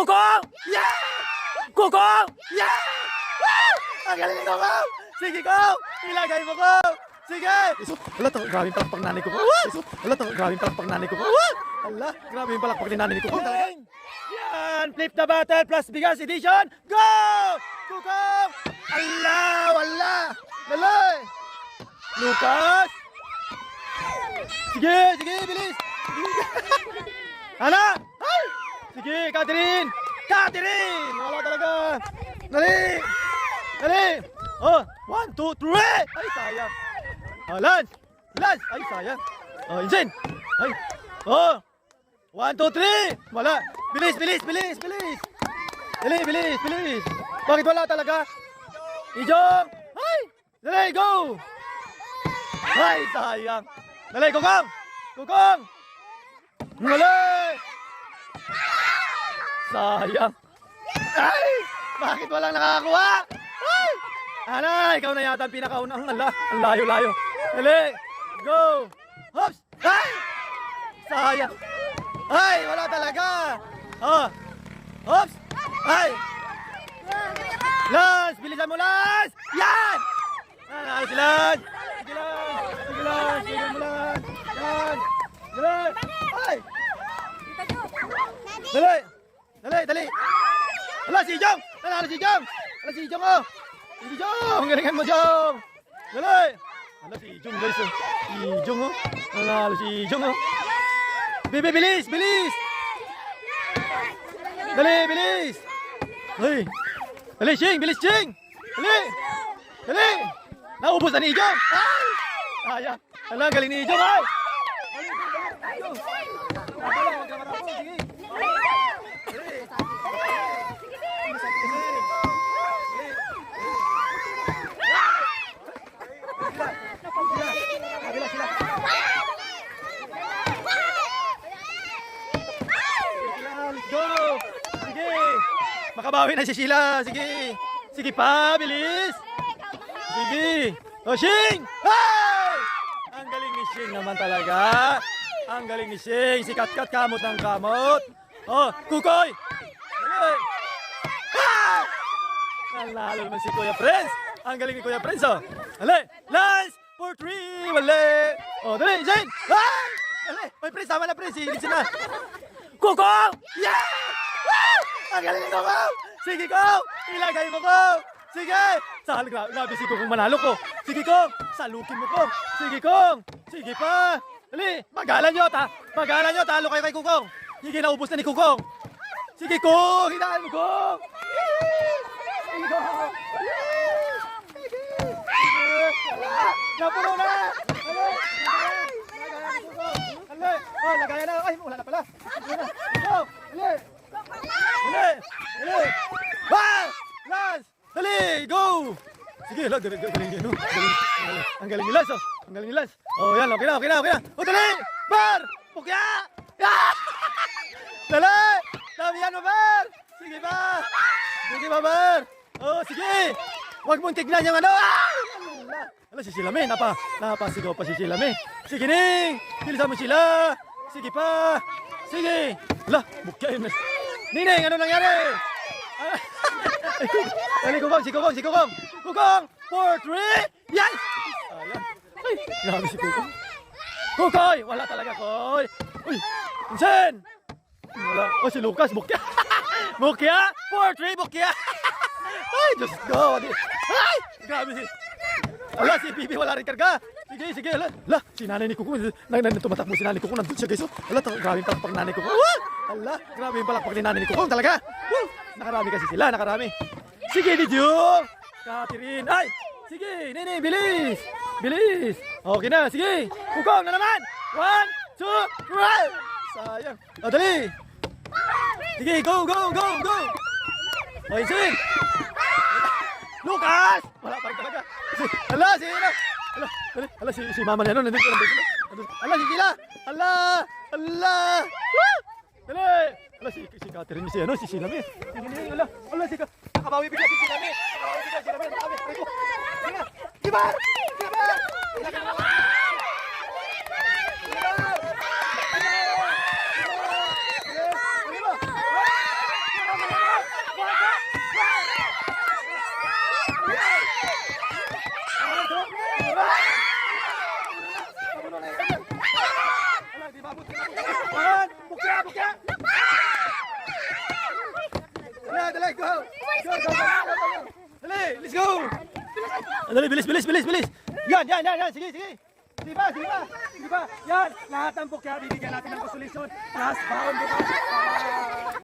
Kukong! Yeah! Kukong! Yeah! Woo! Ang galing nito, Kong! Sige, Kong! Ilagay mo, Kong! Sige! Iso, wala to, grabe yung palakpak nanay ko, Kong. Iso, wala to, grabe yung palakpak nanay ko. Ala, grabe yung palakpak ni nanay ko. Talaga. Yan! Flip the battle plus bigas edition! Go! Kukong! Ala! Wala! Dali! Lucas! Sige! Sige! Bilis! Sige! Sige, Catherine! Catherine! Wala talaga! Dali! Dali! Oh, one, two, three! Ay, sayang! Oh, Lance! Lance! Ay, sayang! Oh, Injen! Ay! Oh! One, two, three! Wala! Bilis, bilis, bilis, bilis! Dali, bilis, bilis! Bakit wala talaga? Ijong! Ay! Dali, go! Ay, sayang! Dali, kukong! Kukong! Dali! Sayang! Ay! Bakit walang nakakakuha? Ay! Ana, ikaw na yata ang pinakaunang ala. Ang layo-layo. Dali! Go! Hops! Ay! Sayang! Ay! Wala talaga! Oh! Hops! Ay! Lance! Bilisan mo, Lance! Yan! Nanalo si Lance! Sige, Lance! Sige, Lance! Sige mo, Lance! Lance! Dali! Ay! Dali! Dali, dali! Hala, si Jong! Nanalo si Jong! Hala, si Jong, oh! Si Jong! Galingan mo, Jong! Dali! Hala, si Jong, guys, oh! Si Jong, oh! Nanalo si Jong, oh! Bibi, bilis! Bilis! Dali, bilis! Ay! Dali, Shing! Bilis, Shing! Dali! Dali! Naubos na ni Jong! Sayang! Hala, ang galing ni Jong, ay! Sige! Kabila Makabawi na si Sheila. Sige! Sige pa, bilis! Sige! O, Shing! Hey! Ang galing ni Shing naman talaga. Ang galing ni Shing. Si Katkat kamot ng kamot. Oh, Kukoy! Dali! Ah! Nanalo naman si Kuya Prince. Ang galing ni Kuya Prince, oh. Dali! Lance! For three! Wale! Oh, dali, Shing! Ah! Dali! May Prince, tama na Prince. Iligsin na. Kukong! Yeah! Ang galing Kong! Sige, Kong! Ilagay mo, Kong! Sige! Sal, gra grabe si Kong manalo ko. Sige, Kong! Salukin mo, Kong! Sige, Kong! Sige pa! Dali! Magalan nyo, ta! Magalan nyo! Talo kayo kay Kukong! Sige, naubos na ni Kukong! Sige, Kong! Hinaan mo, Kong! Sige, Kong! Napuno na! Dali! Oh, lagayan na! Ay, wala na pala! Dali! Dali! Dali! Ah! Lance! Dali! Go! Sige, la, galing, galing, galing, no? Galing, galing. Ang galing ni Lance, oh. Ang galing ni Lance. Oh, yan, okay na, okay na, okay na. Oh, dali! Bar! Pukya! Ah! Dali! Damihan mo, Bar! Sige ba? Sige ba, Bar? Oh, sige! Huwag mong tignan yung ano! Ah! Ala, si Silame, napa, napasigaw pa si Silame. Sige, Ning! Bilisan mo sila! Sige pa! Sige! Ala, bukya yun. Nining, ano nangyari? Dali, Kukong, si Kukong, si! Kukong! Four, three! Yes! Ayan. Ay, grabe si Kukong. Kukoy! Wala talaga, Koy! Uy! Vincent! Wala. Oh, si Lucas, bukya! bukya! Four, three, bukya! Ay, Diyos ko! Ay! Grabe si... Ala, si Bibi wala rin karga. Sige, sige, ala. Ala, si nanay ni Kuko. Nang nang tumatakbo si nanay Kuko. Nandun siya, guys. oh. Ala, grabe yung palakpak nanay Kuko. Ala, grabe yung palakpak ni nanay ni Kuko. Talaga. Woo! Nakarami kasi sila, nakarami. Sige, Didyo. Catherine. Ay! Sige, nene, bilis. Bilis. Okay na, sige. Kukong na naman. One, two, three. Sayang. O, dali. Sige, go, go, go, go. Okay, sige. Lucas! Wala pa rin talaga. Si, ala, si Ina. Ala, ala, ala, si, si mama niya nandun, nandun. Nandun. Ala, si Gila. Ala, ala. Dali. Ala, si, si Catherine, si ano, si Silame. Si Gila, ala, ala, si, Ka- nakabawi bigla si Silame. Nakabawi bigla si Silame. Nakabawi, Rico. Sige, Gibar! Gibar! Gibar! Gibar! Wala, di maabot. Ayan, bukya, bukya. Dali, dali, go. Go, go, go, go, go. Dali, let's go. Dali, bilis, bilis, bilis, bilis. Yan, yan, yan, yan. Sige, sige. Sige pa, sige pa, sige pa. Yan, lahat ng bukya, bibigyan natin ng konsolasyon. Plus, baon bukas.